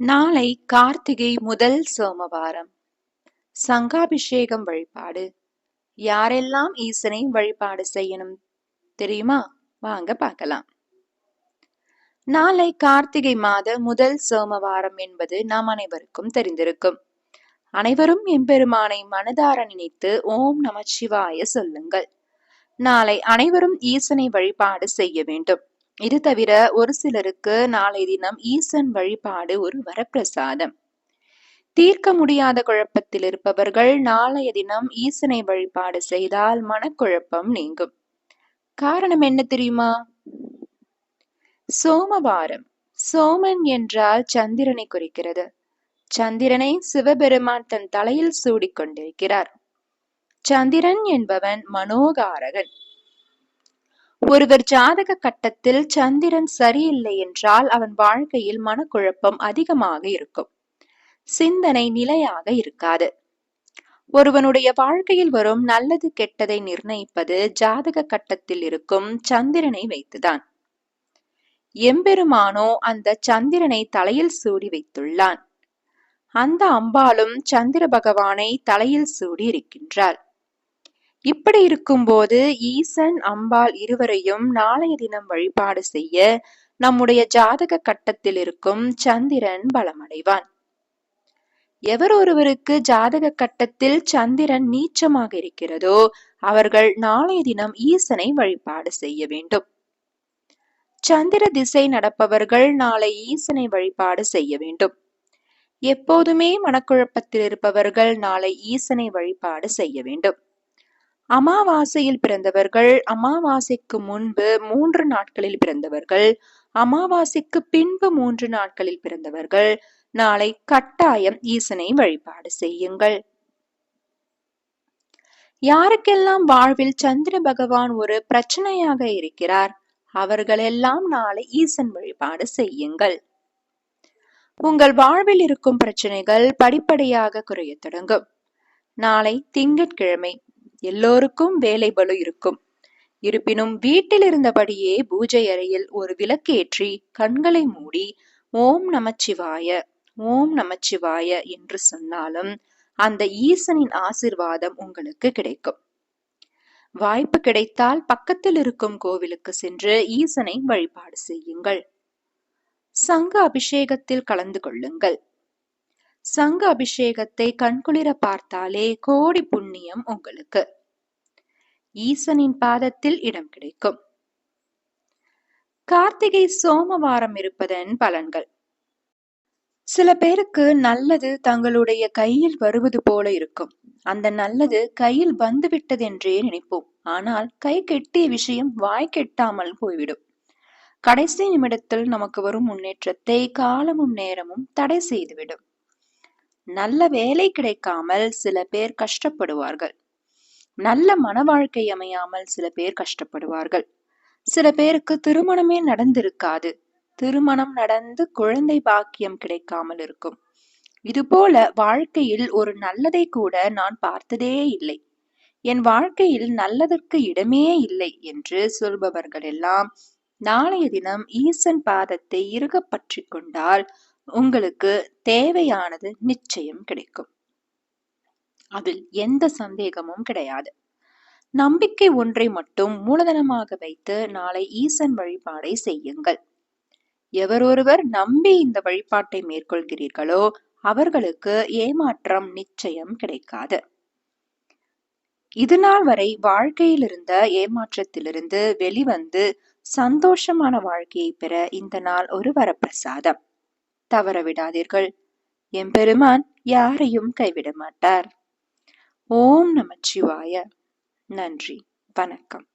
நாளை கார்த்திகை முதல் சோமவாரம். சங்காபிஷேகம் வழிபாடு. யாரெல்லாம் ஈசனை வழிபாடு செய்யணும் தெரியுமா? வாங்க பார்க்கலாம். நாளை கார்த்திகை மாத முதல் சோமவாரம் என்பது நாம் அனைவருக்கும் தெரிந்திருக்கும். அனைவரும் எம்பெருமானை மனதார நினைத்து ஓம் நமச்சிவாய சொல்லுங்கள். நாளை அனைவரும் ஈசனை வழிபாடு செய்ய வேண்டும். இது தவிர ஒரு சிலருக்கு நாளை தினம் ஈசன் வழிபாடு ஒரு வரப்பிரசாதம். தீர்க்க முடியாத குழப்பத்தில் இருப்பவர்கள் நாளைய தினம் ஈசனை வழிபாடு செய்தால் மனக்குழப்பம் நீங்கும். காரணம் என்ன தெரியுமா? சோமவாரம். சோமன் என்றால் சந்திரனை குறிக்கிறது. சந்திரனை சிவபெருமான் தன் தலையில் சூடிக்கொண்டிருக்கிறார். சந்திரன் என்பவன் மனோகாரகன். ஒருவர் ஜாதக கட்டத்தில் சந்திரன் சரியில்லை என்றால் அவன் வாழ்க்கையில் மனக்குழப்பம் அதிகமாக இருக்கும். சிந்தனை நிலையாக இருக்காது. ஒருவனுடைய வாழ்க்கையில் வரும் நல்லது கெட்டதை நிர்ணயிப்பது ஜாதக கட்டத்தில் இருக்கும் சந்திரனை வைத்துதான். எம்பெருமானோ அந்த சந்திரனை தலையில் சூடி வைத்துள்ளான். அந்த அம்பாலும் சந்திர பகவானை தலையில் சூடி இருக்கின்றாள் இப்படி இருக்கும்போது ஈசன் அம்பாள் இருவரையும் நாளைய தினம் வழிபாடு செய்ய நம்முடைய ஜாதக கட்டத்தில் இருக்கும் சந்திரன் பலமடைவான். எவர் ஒருவருக்கு ஜாதக கட்டத்தில் சந்திரன் நீச்சமாக இருக்கிறதோ அவர்கள் நாளைய தினம் ஈசனை வழிபாடு செய்ய வேண்டும். சந்திர திசை நடப்பவர்கள் நாளை ஈசனை வழிபாடு செய்ய வேண்டும். எப்போதுமே மனக்குழப்பத்தில் இருப்பவர்கள் நாளை ஈசனை வழிபாடு செய்ய வேண்டும். அமாவாசையில் பிறந்தவர்கள் அமாவாசைக்கு முன்பு மூன்று நாட்களில் பிறந்தவர்கள் அமாவாசைக்கு பின்பு மூன்று நாட்களில் பிறந்தவர்கள் நாளை கட்டாயம் ஈசனை வழிபாடு செய்யுங்கள். யாருக்கெல்லாம் வாழ்வில் சந்திர பகவான் ஒரு பிரச்சனையாக இருக்கிறார் அவர்களெல்லாம் நாளை ஈசன் வழிபாடு செய்யுங்கள். உங்கள் வாழ்வில் இருக்கும் பிரச்சனைகள் படிப்படியாக குறைய தொடங்கும். நாளை திங்கட்கிழமை எல்லோருக்கும் வேலை பலு இருக்கும். இருப்பினும் வீட்டில் இருந்தபடியே பூஜை அறையில் ஒரு விளக்கேற்றி கண்களை மூடி ஓம் நமச்சிவாய ஓம் நமச்சிவாய என்று சொன்னாலும் அந்த ஈசனின் ஆசிர்வாதம் உங்களுக்கு கிடைக்கும். வாய்ப்பு கிடைத்தால் பக்கத்தில் இருக்கும் கோவிலுக்கு சென்று ஈசனை வழிபாடு செய்யுங்கள். சங்க அபிஷேகத்தில் கலந்து கொள்ளுங்கள். சங்க அபிஷேகத்தை கண்குளிர பார்த்தாலே கோடி புண்ணியம் உங்களுக்கு. ஈசனின் பாதத்தில் இடம் கிடைக்கும். கார்த்திகை சோமவாரம் இருப்பதன் பலன்கள். சில பேருக்கு நல்லது தங்களுடைய கையில் வருவது போல இருக்கும். அந்த நல்லது கையில் வந்துவிட்டதென்றே நினைப்போம். ஆனால் கை கெட்டிய விஷயம் வாய் கெட்டாமல் போய்விடும். கடைசி நிமிடத்தில் நமக்கு வரும் முன்னேற்றத்தை காலமும் நேரமும் தடை செய்துவிடும். நல்ல வேலை கிடைக்காமல் சில பேர் கஷ்டப்படுவார்கள். நல்ல மன வாழ்க்கை அமையாமல் சில பேர் கஷ்டப்படுவார்கள். சில பேருக்கு திருமணமே நடந்திருக்காது. திருமணம் நடந்து குழந்தை பாக்கியம் கிடைக்காமல் இருக்கும். இதுபோல வாழ்க்கையில் ஒரு நல்லதை கூட நான் பார்த்ததே இல்லை. என் வாழ்க்கையில் நல்லதற்கு இடமே இல்லை என்று சொல்பவர்கள் எல்லாம் நாளைய தினம் ஈசன் பாதத்தை இறுக பற்றி கொண்டால் உங்களுக்கு தேவையானது நிச்சயம் கிடைக்கும். அதில் எந்த சந்தேகமும் கிடையாது. நம்பிக்கை ஒன்றை மட்டும் மூலதனமாக வைத்து நாளை ஈசன் வழிபாடை செய்யுங்கள். எவரொருவர் நம்பி இந்த வழிபாட்டை மேற்கொள்கிறீர்களோ அவர்களுக்கு ஏமாற்றம் நிச்சயம் கிடைக்காது. இதுநாள் வரை வாழ்க்கையில் இருந்த ஏமாற்றத்திலிருந்து வெளிவந்து சந்தோஷமான வாழ்க்கையை பெற இந்த நாள் ஒரு வரப்பிரசாதம். தவற விடாதீர்கள். எம்பெருமான் யாரையும் கைவிட மாட்டார். ஓம் நமச்சிவாய. நன்றி. வணக்கம்.